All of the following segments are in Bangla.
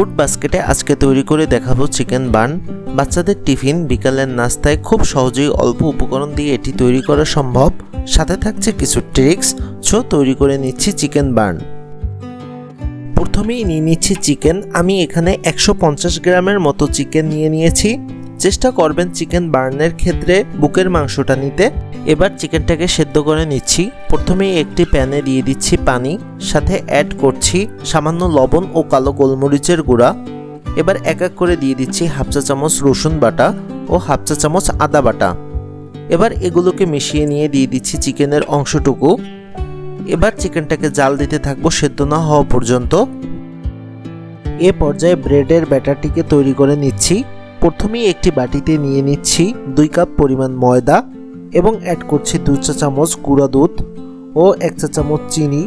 ফুড বাস্কেটে আজকে তৈরি করে দেখাবো চিকেন বান। বাচ্চাদের টিফিন বিকালের নাস্তায় খুব সহজেই অল্প উপকরণ দিয়ে এটি তৈরি করা সম্ভব। সাথে থাকছে কিছু ট্রিক্স ছো তৈরি করে নিচ্ছি চিকেন বান। প্রথমেই নিয়ে নিচ্ছি চিকেন। আমি এখানে একশো পঞ্চাশ গ্রামের মতো চিকেন নিয়ে নিয়েছি। চেষ্টা করবেন চিকেন বার্নের ক্ষেত্রে বুকের মাংসটা নিতে। এবার চিকেনটাকে সেদ্ধ করে নিচ্ছি। প্রথমেই একটি প্যানে দিয়ে দিচ্ছি পানি, সাথে অ্যাড করছি সামান্য লবণ ও কালো গোলমরিচের গুঁড়া। এবার এক এক করে দিয়ে দিচ্ছি হাফ চা চামচ রসুন বাটা ও হাফ চা চামচ আদা বাটা। এবার এগুলোকে মিশিয়ে নিয়ে দিয়ে দিচ্ছি চিকেনের অংশটুকু। এবার চিকেনটাকে জাল দিতে থাকব সেদ্ধ না হওয়া পর্যন্ত। এ পর্যায়ে ব্রেডের ব্যাটারটিকে তৈরি করে নিচ্ছি। প্রথমেই একটি বাটিতে নিয়ে নিচ্ছি দুই কাপ পরিমাণ ময়দা এবং অ্যাড করছি দুই চা চামচ গুঁড়া দুধ ও এক চা চামচ চিনি।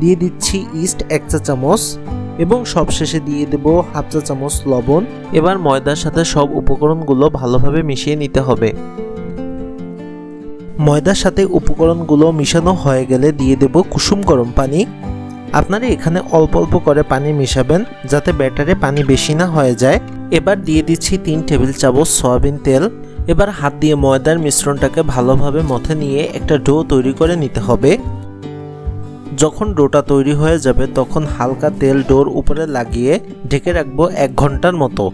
দিয়ে দিচ্ছি ইস্ট এক চা চামচ এবং সবশেষে দিয়ে দেব হাফ চা চামচ লবণ। এবার ময়দার সাথে সব উপকরণগুলো ভালোভাবে মিশিয়ে নিতে হবে। ময়দার সাথে উপকরণগুলো মিশানো হয়ে গেলে দিয়ে দেব কুসুম গরম পানি। আপনারা এখানে অল্প অল্প করে পানি মিশাবেন যাতে ব্যাটারে পানি বেশি না হয়ে যায়। এবার দিয়ে দিচ্ছি তিন টেবিল চামচ সয়াবিন তেল। এবার হাত দিয়ে ময়দার মিশ্রণটাকে ভালোভাবে মথে নিয়ে একটা ডো তৈরি করে নিতে হবে। যখন ডোটা তৈরি হয়ে যাবে, তখন হালকা তেল ডোর উপরে লাগিয়ে ঢেকে রাখব এক ঘণ্টার মতো।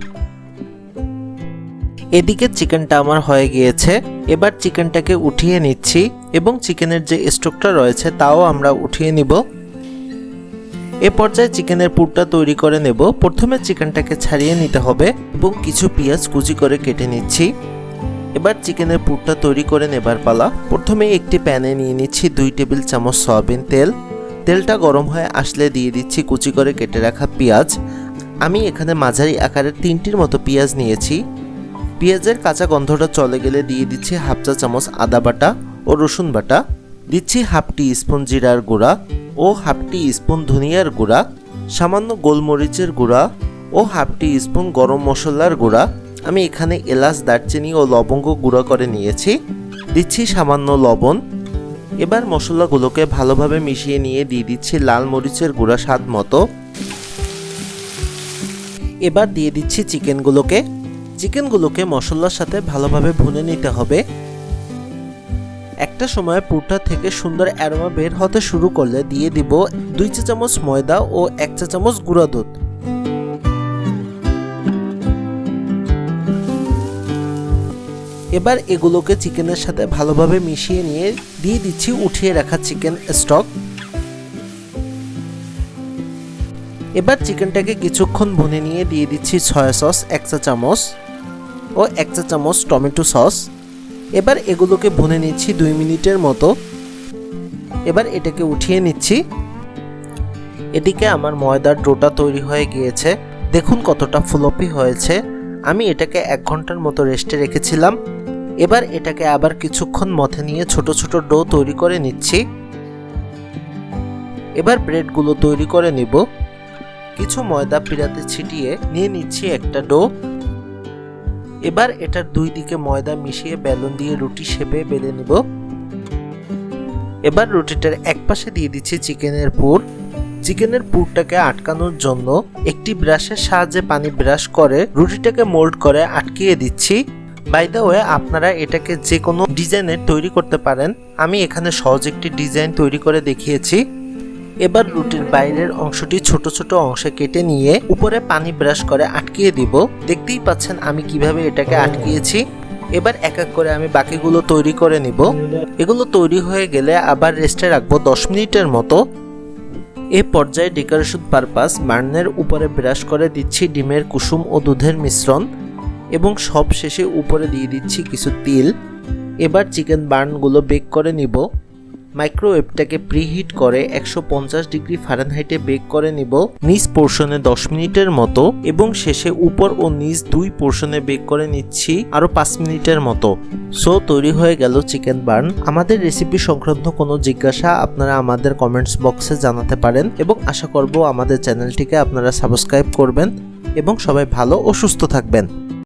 এদিকে চিকেনটা আমার হয়ে গিয়েছে। এবার চিকেনটাকে উঠিয়ে নিচ্ছি এবং চিকেনের যে স্টকটা রয়েছে, তাও আমরা উঠিয়ে নিব। এ পর্যায়ে চিকেনের পুরটা তৈরি করে নেব। প্রথমে চিকেনটাকে ছাড়িয়ে নিতে হবে এবং কিছু পেঁয়াজ কুচি করে কেটে নিচ্ছি। এবার চিকেনের পুরটা তৈরি করে নেবার পালা। প্রথমে একটি প্যানে নিয়ে নিচ্ছি দুই টেবিল চামচ সয়াবিন তেল। তেলটা গরম হয়ে আসলে দিয়ে দিচ্ছি কুচি করে কেটে রাখা পেঁয়াজ। আমি এখানে মাঝারি আকারের তিনটির মতো পেঁয়াজ নিয়েছি। পেঁয়াজের কাঁচা গন্ধটা চলে গেলে দিয়ে দিচ্ছি হাফ চা চামচ আদা বাটা ও রসুন বাটা। দিচ্ছি হাফ টি স্পুন জিরার গুঁড়া ও হাফ টি স্পুন ধনিয়ার গুঁড়া, সামান্য গোলমরিচের গুঁড়া ও হাফ টি স্পুন গরম মশলার গুঁড়া। আমি এখানে এলাচ, দারচিনি ও লবঙ্গ গুঁড়া করে নিয়েছি। দিচ্ছি সামান্য লবণ। এবার মশলাগুলোকে ভালোভাবে মিশিয়ে নিয়ে দিয়ে দিচ্ছি লাল মরিচের গুঁড়া স্বাদ মতো। এবার দিয়ে দিচ্ছি চিকেনগুলোকে। চিকেনগুলোকে মশলার সাথে ভালোভাবে ভুনে নিতে হবে। একটা সময় পুরটা থেকে সুন্দর অ্যারোমা বের হতে শুরু করলে দিয়ে দিব দুই চা চামচ ময়দা ও এক চা চামচ গুঁড়া দুধ। এবার এগুলোকে চিকেনের সাথে ভালোভাবে মিশিয়ে নিয়ে দিয়ে দিচ্ছি উঠিয়ে রাখা চিকেন স্টক। এবার চিকেনটাকে কিছুক্ষণ ভুনে নিয়ে দিয়ে দিচ্ছি সয়া সস এক চা চামচ ও এক চা চামচ টমেটো সস। এবার এগুলোকে ভুনে নিচ্ছি দুই মিনিটের মতো। এবার এটাকে উঠিয়ে নিচ্ছি। এদিকে আমার ময়দার ডোটা তৈরি হয়ে গিয়েছে। দেখুন কতটা ফ্লপি হয়েছে। আমি এটাকে এক ঘণ্টার মতো রেস্টে রেখেছিলাম। এবার এটাকে আবার কিছুক্ষণ মথে নিয়ে ছোট ছোট ডো তৈরি করে নিচ্ছি। এবার ব্রেডগুলো তৈরি করে নিব। কিছু ময়দা পিড়াতে ছিটিয়ে নিয়ে নিচ্ছি একটা ডো। এবার এটার দুই দিকে ময়দা মিশিয়ে বেলুন দিয়ে রুটি শেপে বেলে নিব। এবার রুটিটার এক পাশে দিয়ে দিচ্ছি চিকেনের পুর। চিকেনের পুরটাকে আটকানোর জন্য একটি ব্রাশের সাহায্যে পানি ব্রাশ করে রুটিটাকে মোল্ড করে আটকিয়ে দিচ্ছি। বাই দ্য ওয়ে আপনারা এটাকে যে কোনো ডিজাইনের তৈরি করতে পারেন। আমি এখানে সহজ একটি ডিজাইন তৈরি করে দেখিয়েছি। এবার রুটির বাইরের অংশটি ছোট ছোট অংশে কেটে নিয়ে উপরে পানি ব্রাশ করে আটকিয়ে দিব। দেখতেই পাচ্ছেন আমি কীভাবে এটাকে আটকিয়েছি। এবার এক এক করে আমি বাকিগুলো তৈরি করে নিব। এগুলো তৈরি হয়ে গেলে আবার রেস্টে রাখব দশ মিনিটের মতো। এ পর্যায়ে ডেকোরেশন পারপাস বার্নের উপরে ব্রাশ করে দিচ্ছি ডিমের কুসুম ও দুধের মিশ্রণ এবং সব শেষে উপরে দিয়ে দিচ্ছি কিছু তিল। এবার চিকেন বার্নগুলো বেক করে নিব। মাইক্রোওয়েভটাকে প্রিহিট করে একশো পঞ্চাশ ডিগ্রি ফারেনহাইটে বেক করে নিব। নিচ পোর্শনে দশ মিনিটের মতো এবং শেষে উপর ও নিচ দুই পোর্শনে বেক করে নিচ্ছি আরও পাঁচ মিনিটের মতো। সো, তৈরি হয়ে গেল চিকেন বার্ন। আমাদের রেসিপি সংক্রান্ত কোনো জিজ্ঞাসা আপনারা আমাদের কমেন্টস বক্সে জানাতে পারেন এবং আশা করব আমাদের চ্যানেলটিকে আপনারা সাবস্ক্রাইব করবেন এবং সবাই ভালো ও সুস্থ থাকবেন।